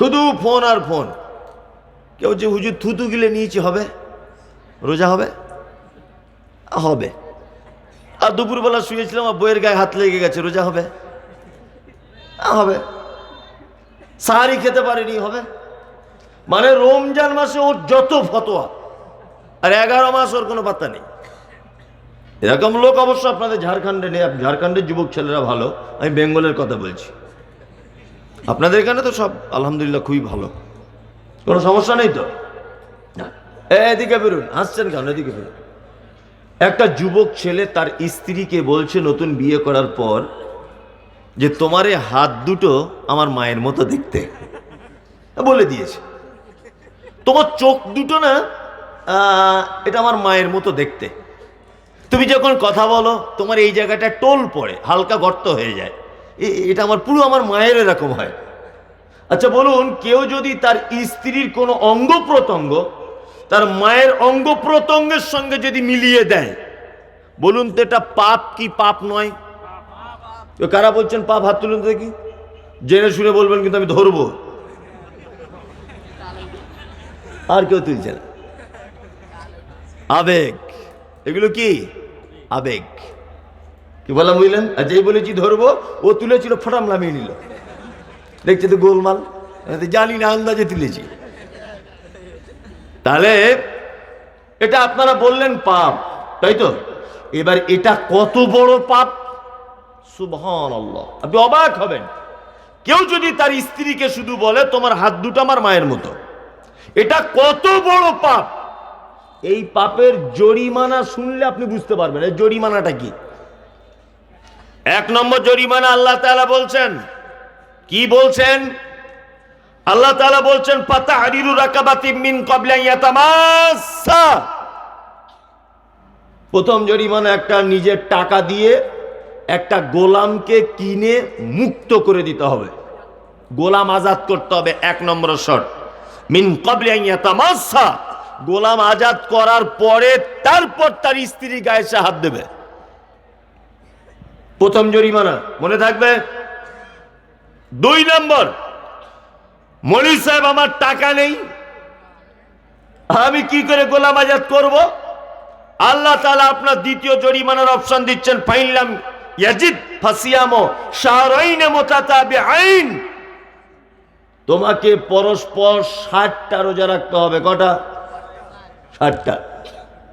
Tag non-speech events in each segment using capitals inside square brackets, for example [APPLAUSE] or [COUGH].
শুধু ফোন আর ফোন। কেউ যে হুজুর থুতু গিলে নিয়েছি হবে? রোজা হবে? হবে। আর দুপুরবেলা শুয়েছিলাম আর বইয়ের গায়ে হাত লেগে গেছে, রোজা হবে? হবে। সাহারি খেতে পারেনি, হবে? মানে রমজান মাসে ওর যত ফতোয়া, আর এগারো মাস ওর কোনো পাত্তা নেই। এরকম লোক অবশ্য আপনাদের ঝাড়খণ্ডে নেই ঝাড়খণ্ডের যুবক ছেলেরা ভালো, আমি বেঙ্গলের কথা বলছি। আপনাদের এখানে তো সব আলহামদুলিল্লাহ খুবই ভালো। কোনো সমস্যা নেই তো? এদিকে বেরুন, হাসছেন কেন? এদিকে বেরুন। একটা যুবক ছেলে তার স্ত্রীকে বলছে নতুন বিয়ে করার পর যে তোমার হাত দুটো আমার মায়ের মতো দেখতে। বলে দিয়েছে। তোমার চোখ দুটো না এটা আমার মায়ের মতো দেখতে। তুমি যখন কথা বলো, তোমার এই জায়গাটা টোল পড়ে, হালকা গর্ত হয়ে যায়। এটা আমার, পুরো আমার মায়ের এরকম হয়। আচ্ছা বলুন, কেউ যদি তার স্ত্রীর কোনো অঙ্গ প্রত্যঙ্গ, তার মায়ের অঙ্গ প্রত্যঙ্গের সঙ্গে যদি মিলিয়ে দেয়, বলুন তো এটা পাপ কি পাপ নয়? কারা বলছেন পাপ? হাত তুলুন দেখি। জেনে শুনে বলবেন কিন্তু আমি ধরবো। আর কেউ তুলছে না। আবেগ। এগুলো কি? আবেগ। কি বললাম বুঝলেন? আর যেই বলেছি ধরবো, ও তুলেছিল, ফটাম নামিয়ে নিল। দেখছে তো গোলমাল জানি না আন্দাজে তুলেছি। তাহলে, এটা আপনারা বললেন পাপ, তাই তো? এবার এটা কত বড় পাপ? সুবহান আল্লাহ আপনি অবাক হবেন। কেউ যদি তার স্ত্রীকে শুধু বলে, তোমার হাত দুটো আমার মায়ের মতো। এটা কত বড় পাপ? এই পাপের জরিমানা শুনলে আপনি বুঝতে পারবেন। এই জরিমানাটা কি? এক নম্বর জরিমানা আল্লাহ তালা বলছেন। কি বলছেন? আল্লাহ তাআলা বলছেন পাতা হারিরু রাকাবাতি মিন ক্বাবলা প্রথম জরিমানা একটা নিজের টাকা দিয়ে একটা গোলামকে কিনে মুক্ত করে দিতে হবে। গোলাম আজাদ করতে হবে, এক নম্বর শর্ট মিন ক্বাবলা ইয়াতামাসসা। গোলাম আজাদ করার পরে তারপর তার স্ত্রী গায়ে সে হাত দেবে। প্রথম জরিমানা, মনে থাকবে? দুই নম্বর মনি সাহেব, আমার টাকা নেই। আমি কি করে গোলাম আজাদ করব? আল্লাহ তাআলা আপনার দ্বিতীয় জরিমানার অপশন দিচ্ছেন, ফাইনলাম ইয়াজিদ ফাসিয়ামো আইন। তোমাকে পরস্পর ষাটটা রোজা রাখতে হবে, কটা? ষাটটা।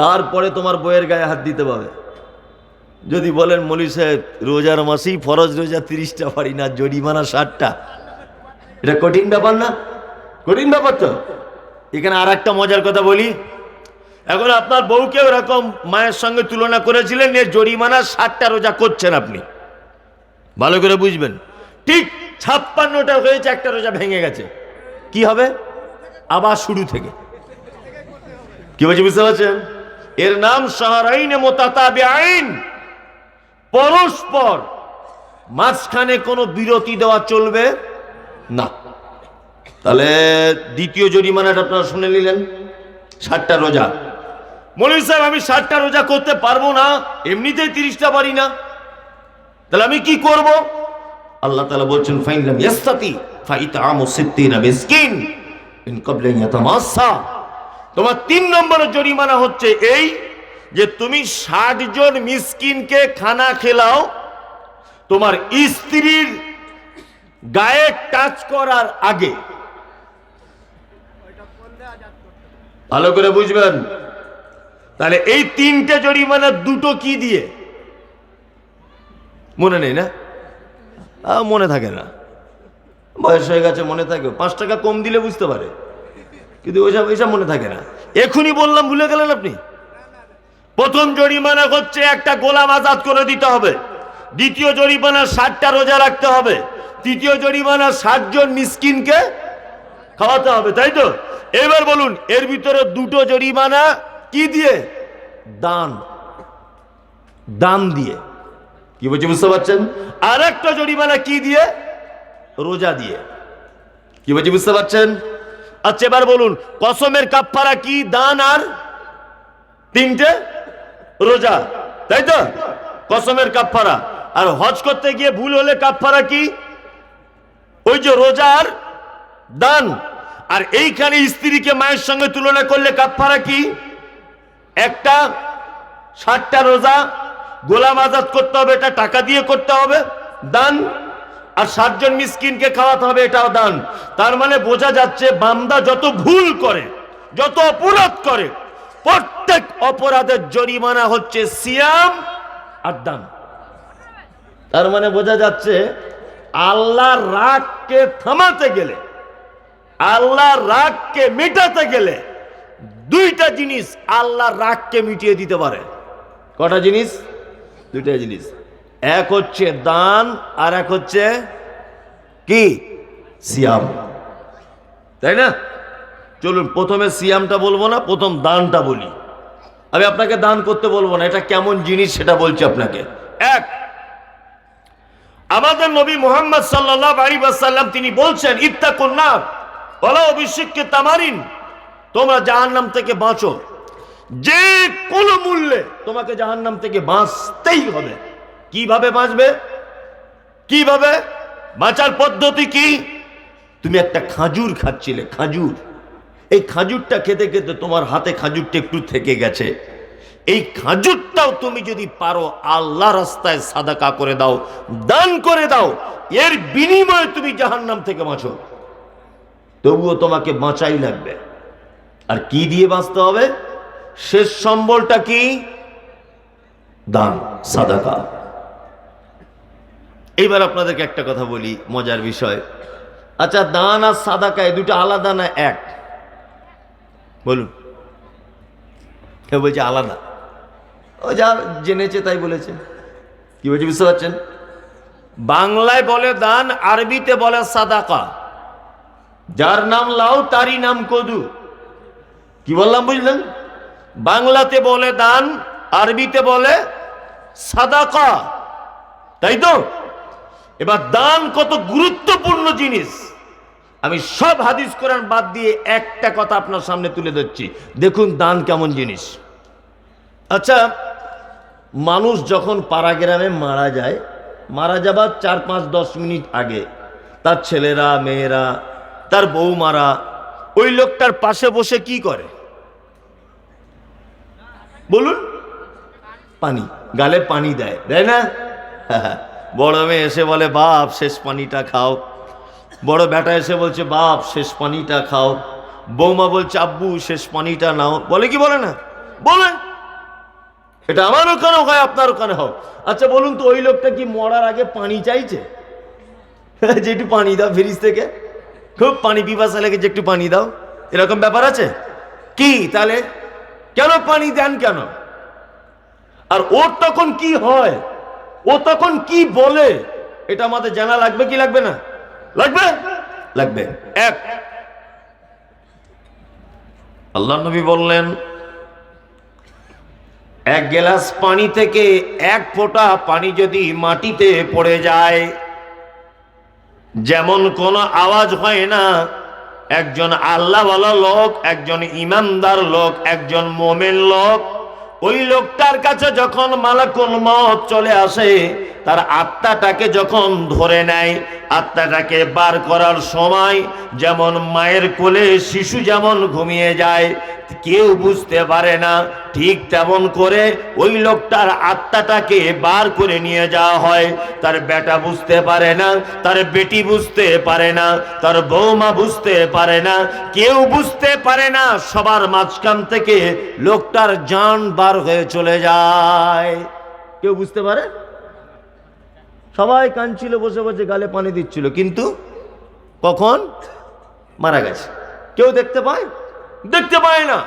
তারপরে তোমার বইয়ের গায়ে হাত দিতে পাবে যদি বলেন মলি সাহেব রোজার মাসেই ফরজ রোজা তিরিশটা পারি না জরিমানা ষাটটা। এটা কঠিন ব্যাপার না? কঠিন ব্যাপার তো। এখানে আর একটা মজার কথা বলি। এখন আপনার বউকেও এরকম মায়ের সঙ্গে তুলনা করেছিলেন এর জরিমানা ষাটটা রোজা করছেন আপনি। ভালো করে বুঝবেন। ঠিক ছাপ্পান্নটা হয়েছে একটা রোজা ভেঙে গেছে। কি হবে? আবার শুরু থেকে। কি বলছি বুঝতে পারছেন? এর নাম শাহরাইনে মোতাতাবে আইন পরস্পর মাঝখানে কোনো বিরতি দেওয়া চলবে না। তাহলে দ্বিতীয় জরিমানাটা আপনারা শুনে নিলেন, ষাটটা রোজা। মনির সাহেব আমি ষাটটা রোজা করতে পারব না, এমনিতেই তিরিশটা পারি না। তাহলে আমি কি করব? আল্লাহ তালা বলছেন ফাইনলাম ইয়াস্তাতি ফাইতামু সিত্তিনা মিসকিন, ইন ক্বাবলা ইয়াতামাসসা। তোমার তিন নম্বরের জরিমানা হচ্ছে এই যে তুমি ষাট জন মিসকিনকে খানা খেলাও, তোমার স্ত্রীর গায়ে টাচ করার আগে। ভালো করে বুঝবেন? তাহলে এই তিনটে জরিমানা দুটো কি দিয়ে? মনে নেই না? মনে থাকে না। বয়স হয়ে গেছে, মনে থাকে। পাঁচ টাকা কম দিলে বুঝতে পারে। কিন্তু ওইসব ওইসব মনে থাকে না। এখনই বললাম, ভুলে গেলেন আপনি? প্রথম জরিমানা হচ্ছে একটা গোলাম আজাদ করে দিতে হবে। দ্বিতীয় জরিমানা ষাটটা রোজা রাখতে হবে। তৃতীয় জরিমানা ষাট জন মিসকিনকে খাওয়াতে হবে, তাই তো? এবার বলুন, এর ভিতরে দুটো জরিমানা কি দিয়ে? দান। দান দিয়ে। কি বলছি, বুঝতে পারছেন? আর একটা জরিমানা কি দিয়ে? রোজা দিয়ে। কি বলছি, বুঝতে পারছেন? আচ্ছা এবার বলুন, কসমের কাপ্পারা কি, দান আর তিনটে? রোজা, তাই তো? কসমের কাপ্পারা আর হজ করতে গিয়ে ভুল হলে কাপ্পারা কি? ওই যে রোজার দান। আর এইখানে স্ত্রীকে মায়ের সঙ্গে তুলনা করলে কাপড়া কি? একটা, ষাটটা রোজা, গোলাম আজাদ করতে হবে, এটা টাকা দিয়ে করতে হবে, দান। আর ষাটজন মিসকিনকে খাওয়াতে হবে, এটাও দান। তার মানে বোঝা যাচ্ছে বান্দা যত ভুল করে, যত অপরাধ করে প্রত্যেক অপরাধের জরিমানা হচ্ছে সিয়াম আর দান তার মানে বোঝা যাচ্ছে আল্লাহর রাগকে থামাতে গেলে আল্লাহর রাগকে মেটাতে গেলে দুইটা জিনিস আল্লাহর রাগকে মিটিয়ে দিতে পারে। কটা জিনিস? দুইটা জিনিস। এক হচ্ছে দান আর এক হচ্ছে কি? সিয়াম। তাই না? চলুন, প্রথমে সিয়ামটা বলব না, প্রথম দানটা বলি। আমি আপনাকে দান করতে বলব না, এটা কেমন জিনিস সেটা বলছি আপনাকে। এক, আমাদের নবী মোহাম্মদ সাল্লাহ আলী সাল্লাম তিনি বলছেন, ইত্তাকুন না বলা অভিষেককে তামারিন, তোমরা জাহান্নাম থেকে বাঁচো। যে কোনো মূল্যে তোমাকে জাহান্নাম থেকে বাঁচতেই হবে। কীভাবে বাঁচবে? কীভাবে? বাঁচার পদ্ধতি কি? তুমি একটা খাজুর খাচ্ছিলে, খাজুর। এই খাজুরটা খেতে খেতে তোমার হাতে খাজুরটা একটু থেকে গেছে। এই খাজুরটাও তুমি যদি পারো আল্লাহ রাস্তায় সাদাকা করে দাও, দান করে দাও, এর বিনিময়ে তুমি জাহান্নাম থেকে বাঁচো। তবুও তোমাকে বাঁচাই লাগবে। আর কি দিয়ে বাঁচতে হবে? শেষ সম্বলটা কি? দান, সাদাকা। এইবার আপনাদেরকে একটা কথা বলি, মজার বিষয়। আচ্ছা দান আর সাদাকা, এই দুটো আলাদা না এক? বলুন। কেউ বলছে আলাদা। ও যা জেনেছে তাই বলেছে। কি বলছে বুঝতে পারছেন? বাংলায় বলে দান, আরবিতে বলে সাদাকা। যার নাম লাউ, তারই নাম কদু। কি বললাম বুঝলেন? বাংলাতে বলে দান, আরবিতে বলে সাদাকা। তাই তো? এবার দান কত গুরুত্বপূর্ণ জিনিস। আমি সব হাদিস কোরআন বাদ দিয়ে একটা কথা আপনার সামনে তুলে ধরছি। দেখুন দান কেমন জিনিস। আচ্ছা মানুষ যখন পাড়া গ্রামে মারা যায়, মারা যাবার চার পাঁচ দশ মিনিট আগে, তার ছেলেরা, মেয়েরা, তার বৌমারা, ওই লোকটার পাশে বসে কি করে? বলুন। পানি, গালে পানি দেয় দেয় না? [LAUGHS] বড় মেয়ে এসে বলে, বাপ, শেষ পানিটা খাও। বড় বেটা এসে বলছে, বাপ, শেষ পানিটা খাও। বৌমা বলছে, আব্বু, শেষ পানিটা নাও। বলে কি বলে না? বলে এটা আমার ওখানে হয় আপনার ওখানে হোক। আচ্ছা বলুন তো, ওই লোকটা কি মরার আগে পানি চাইছে? যে একটু পানি দাও ফ্রিজ থেকে। খুব পানি পিপাসা লেগেছে একটু পানি দাও। এরকম ব্যাপার আছে? কি তাহলে? কেন পানি দেন কেন? আর ওর তখন কি হয়? ও তখন কি বলে? এটা আমাদের জানা লাগবে কি লাগবে না? লাগবে? লাগবে। এক। আল্লাহ নবী বললেন, এক গ্লাস পানি থেকে এক ফোঁটা পানি যদি মাটিতে পড়ে যায়, যেমন কোনো আওয়াজ হয় না, একজন আল্লাহওয়ালা লোক, একজন ইমানদার লোক, একজন মোমেন লোক ওই লোকটার কাছে যখন মালাকুল মত চলে আসে, তার আত্মাটাকে যখন ধরে নেয়, আত্মাটাকে বার করার সময় যেমন মায়ের কোলে শিশু যেমন ঘুমিয়ে যায় কেউ বুঝতে পারে না। ঠিক তেমন করে ওই লোকটার আত্মাটাকে বার করে নিয়ে যাওয়া হয়। তার বেটা বুঝতে পারে না, তার বেটি বুঝতে পারে না, তার বৌমা বুঝতে পারে না, কেউ বুঝতে পারে না, সবার মাঝখান থেকে লোকটার জান বার হয়ে চলে যায়। কেউ বুঝতে পারে? সবাই কাঁদছিল, বসে বসে গালে পানি দিচ্ছিল, কিন্তু কখন? মারা গেছে। কেউ দেখতে পায়? দেখতে পায় না।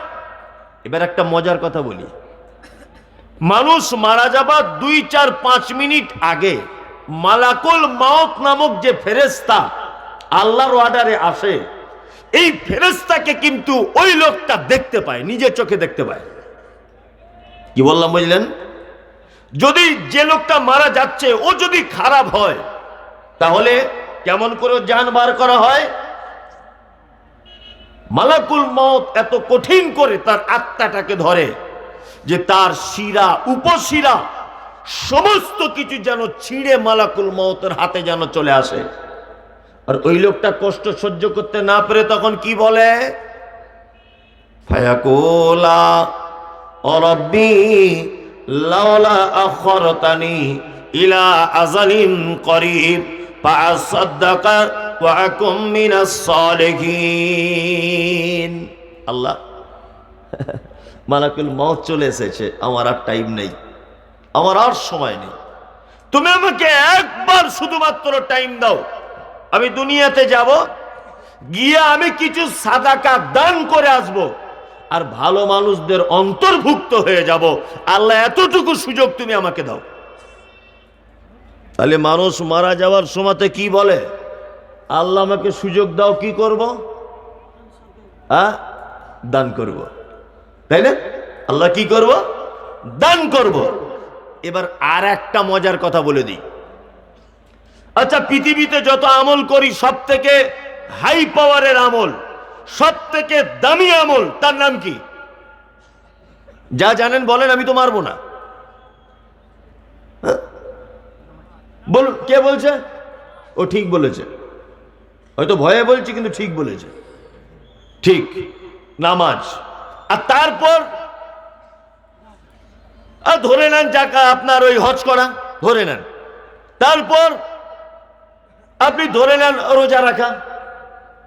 এবার একটা মজার কথা বলি। মানুষ মারা যাবার দুই, চার, পাঁচ মিনিট আগে মালাকুল মাউত নামক যে ফেরেস্তা আল্লাহর অর্ডারে আসে, এই ফেরেস্তাকে কিন্তু ওই লোকটা দেখতে পায়, নিজের চোখে দেখতে পায়। কি বললাম, বুঝলেন? যদি যে লোকটা মারা যাচ্ছে, ও যদি খারাপ হয়, তাহলে কেমন করে যান বার করা হয়? মালাকুল মত এত কঠিন করে তার আত্মাটাকে ধরে যে তার শিরা, উপশিরা, সমস্ত কিছু যেন ছিঁড়ে মালাকুল মতের হাতে যেন চলে আসে। আর ওই লোকটা কষ্ট সহ্য করতে না পেরে তখন কি বলে? আখরতানি ইলা আজালিন করিব আল্লাহ, মালাকুল মউত চলে এসেছে, আমার আর টাইম নেই, আমার আর সময় নেই। তুমি আমাকে একবার শুধুমাত্র টাইম দাও, আমি দুনিয়াতে যাব, গিয়ে আমি কিছু সাদাকা দান করে আসব, আর ভালো মানুষদের অন্তর্ভুক্ত হয়ে যাব। আল্লাহ, এতটুকু সুযোগ তুমি আমাকে দাও। তাহলে মানুষ মারা যাওয়ার সময়তে কি বলে? আল্লাহ আমাকে সুযোগ দাও, কি করব? হ্যাঁ? দান করব। তাই না? আল্লাহ কি করব? দান করব। এবার আর একটা মজার কথা বলে দিই। আচ্ছা পৃথিবীতে যত আমল করি সব থেকে হাই পাওয়ারের আমল সব থেকে দামি আমল, তার নাম কি? যা জানেন বলেন, আমি তো মারবো না। হ্যাঁ? বলুন, কে বলছে? ও ঠিক বলেছে। হয়তো ভয়ে বলছি, কিন্তু ঠিক বলেছে। ঠিক, নামাজ। আর তারপর, আর ধরে নেন টাকা আপনার ওই হজ করা, ধরে নেন। তারপর, আপনি ধরে নেন রোজা রাখা।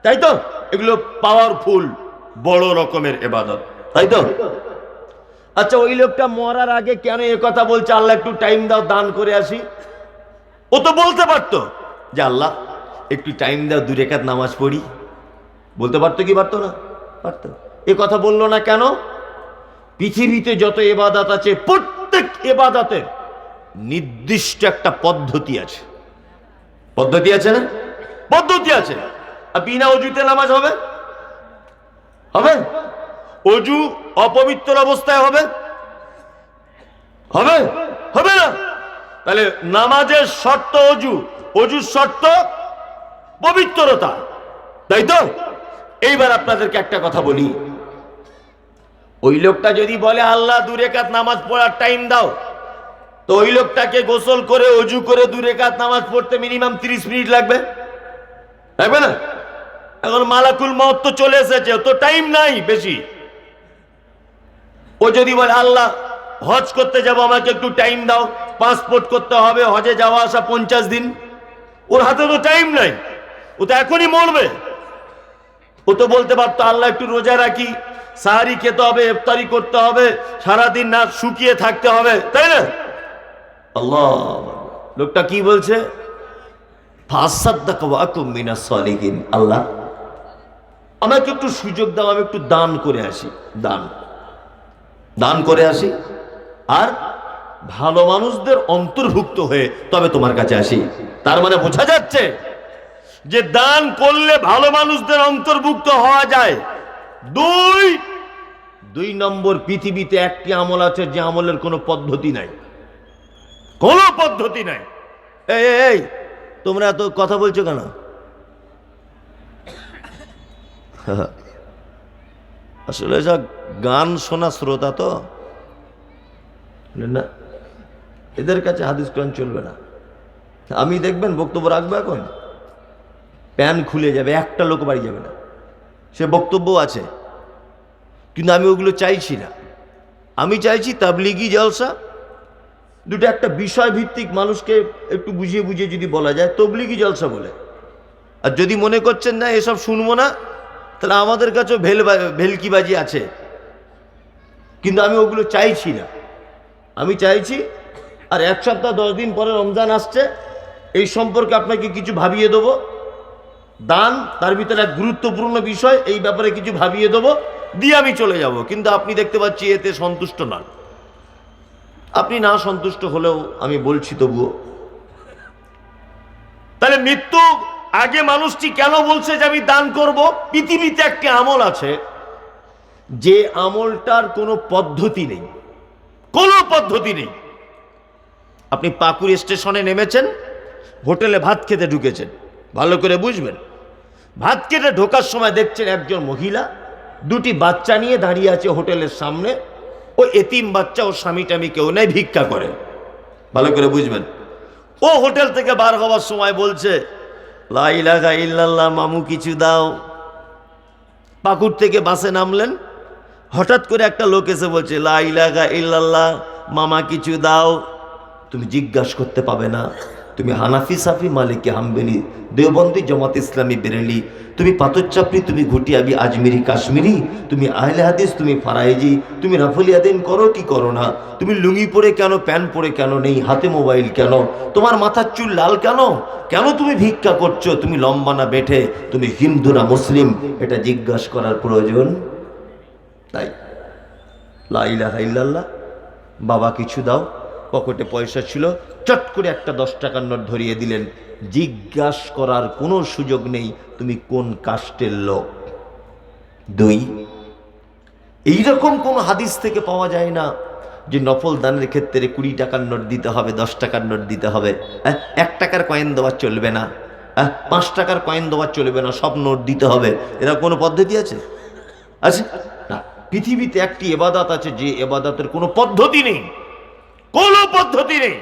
তাই তো? এগুলো পাওয়ারফুল বড় রকমের এবাদত। তাই তো? আচ্ছা ওই লোকটা মরার আগে কেন এ কথা বলছে? আল্লাহ একটু টাইম দাও, দান করে আসি। ও তো বলতে পারতো যে, আল্লাহ একটু টাইম দাও, দু রেখাত নামাজ পড়ি। বলতে পারতো কি পারতো না? পারতো। এ কথা বলল না কেন? পৃথিবীতে যত এবাদাত আছে, প্রত্যেক এবাদাতের নির্দিষ্ট একটা পদ্ধতি আছে। পদ্ধতি আছে না? পদ্ধতি আছে। আর বিনা অজুতে নামাজ হবে? হবে? অজু অপবিত্র অবস্থায় হবে? হবে? হবে না? তাহলে নামাজের শর্ত অজু। অজুর শর্ত পবিত্রতা। তাই তো? এইবার আপনাদেরকে একটা কথা বলি। ওই লোকটা যদি বলে, আল্লাহ দূরে কাত নামাজ পড়ার টাইম দাও। তো ওই লোকটাকে গোসল করে, অজু করে দূরে কাত নামাজ পড়তে মিনিমাম তিরিশ মিনিট লাগবে। লাগবে না? এখন মালাকুল মত তো চলে এসেছে, তো টাইম নাই বেশি। ও যদি বলে, আল্লাহ, হজ করতে যাব, আমাকে একটু টাইম দাও। পাসপোর্ট করতে হবে, হজে যাওয়া আসা পঞ্চাশ দিন। ওর হাতে তো টাইম নাই। ও তো এখনই মরবে। ও তো বলতে পারতো, আল্লাহ একটু রোজা রাখি, সাহারি খেতে হবে, ইফতারি করতে হবে, সারাদিন না শুকিয়ে থাকতে হবে, তাই না? আল্লাহ, লোকটা কি বলছে? আল্লাহ, আমাকে একটু সুযোগ দাও, আমি একটু দান করে আসি, দান। দান করে আসি। আর ভালো মানুষদের অন্তর্ভুক্ত হয়ে তবে তোমার কাছে আসি। তার মানে বোঝা যাচ্ছে যে দান করলে ভালো মানুষদের অন্তর্ভুক্ত হওয়া যায়। দুই দুই নম্বর পৃথিবীতে একটি আমল আছে যে আমলের কোনো পদ্ধতি নাই। কোনো পদ্ধতি নাই। এই তোমরা এত কথা বলছো কেন? আসলে যা গান শোনা শ্রোতা তো। না, এদের কাছে হাদিস কোরআন চলবে না। আমি দেখবেন বক্তব্য রাখব এখন? প্যান খুলে যাবে, একটা লোক বাড়ি যাবে না। সে বক্তব্য আছে, কিন্তু আমি ওগুলো চাইছি না। আমি চাইছি তাবলিগি জলসা, দুটো একটা বিষয় ভিত্তিক মানুষকে একটু বুঝিয়ে বুঝিয়ে যদি বলা যায়, তবলিগি জলসা বলে। আর যদি মনে করছেন না, এসব শুনব না, তাহলে আমাদের কাছেও ভেল ভেলকিবাজি আছে। কিন্তু আমি ওগুলো চাইছি না। আমি চাইছি, আর এক সপ্তাহ, দশ দিন পরে রমজান আসছে, এই সম্পর্কে আপনাকে কিছু ভাবিয়ে দেবো। দান, তার ভিতরে এক গুরুত্বপূর্ণ বিষয়, এই ব্যাপারে কিছু ভাবিয়ে দেবো, দিয়ে আমি চলে যাব। কিন্তু আপনি দেখতে পাচ্ছি এতে সন্তুষ্ট নন আপনি না সন্তুষ্ট হলেও আমি বলছি তবুও। তাহলে মৃত্যু আগে মানুষটি কেন বলছে যে আমি দান করব? পৃথিবীতে একটি আমল আছে, যে আমলটার কোনো পদ্ধতি নেই। কোনো পদ্ধতি নেই। আপনি পাকুড় স্টেশনে নেমেছেন, হোটেলে ভাত খেতে ঢুকেছেন। ভালো করে বুঝবেন। ভাত খেতে ঢোকার সময় দেখছেন একজন মহিলা, দুটি বাচ্চা নিয়ে দাঁড়িয়ে আছে হোটেলের সামনে। ও এতিম বাচ্চা, ও স্বামী টামি কেউ নেই, ভিক্ষা করে। ভালো করে বুঝবেন। ও হোটেল থেকে বার হওয়ার সময় বলছে মামু কিছু দাও। পাকুর থেকে বাসে নামলেন। হঠাৎ করে একটা লোক এসে বলছে লাইলাগা ইল্লাল্লাহ, মামা কিছু দাও। তুমি জিজ্ঞাসা করতে পাবে না। তুমি হানাফি, সাফি, মালিকে, হামবেলি, দেওবন্দি, জমাত ইসলামী, বেরেলি, তুমি পাথরচাপড়ি, তুমি ঘুটিয়াবি, আজমিরি, কাশ্মীরি, তুমি আহলে হাদিস, তুমি ফারাইজি, তুমি রাফলিয়াদিন করো কি করো না? তুমি লুঙ্গি পরে কেন, প্যান্ট পরে কেন নেই? হাতে মোবাইল কেন? তোমার মাথার চুল লাল কেন? কেন তুমি ভিক্ষা করছ? তুমি লম্বা না বেঠে? তুমি হিন্দু না মুসলিম? এটা জিজ্ঞাসা করার প্রয়োজন তাই ইল্লাল্লাহ, বাবা কিছু দাও। পকেটে পয়সা ছিল চট করে একটা দশ টাকার নোট ধরিয়ে দিলেন। জিজ্ঞাস করার কোনো সুযোগ নেই তুমি কোন কাস্টের লোক? দুই এইরকম কোন হাদিস থেকে পাওয়া যায় না যে নফল দানের ক্ষেত্রে কুড়ি টাকার নোট দিতে হবে দশ টাকার নোট দিতে হবে। এক টাকার কয়েন দেওয়া চলবে না। হ্যাঁ, পাঁচ টাকার কয়েন দেওয়া চলবে না সব নোট দিতে হবে। এরা কোনো পদ্ধতি আছে? আছে? পৃথিবীতে একটি এবাদাত আছে যে এবাদাতের কোনো পদ্ধতি নেই। কোনো পদ্ধতি নেই।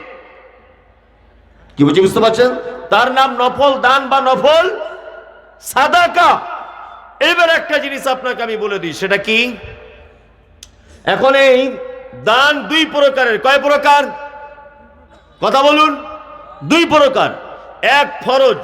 কি বুঝে বুঝতে পারছেন? তার নাম নফল দান বা নফল সাদাকা। এবার একটা জিনিস আপনাকে আমি বলে দিই সেটা কি? এখন এই দান দুই প্রকারের। কয় প্রকার? কথা বলুন। দুই প্রকার। এক ফরজ।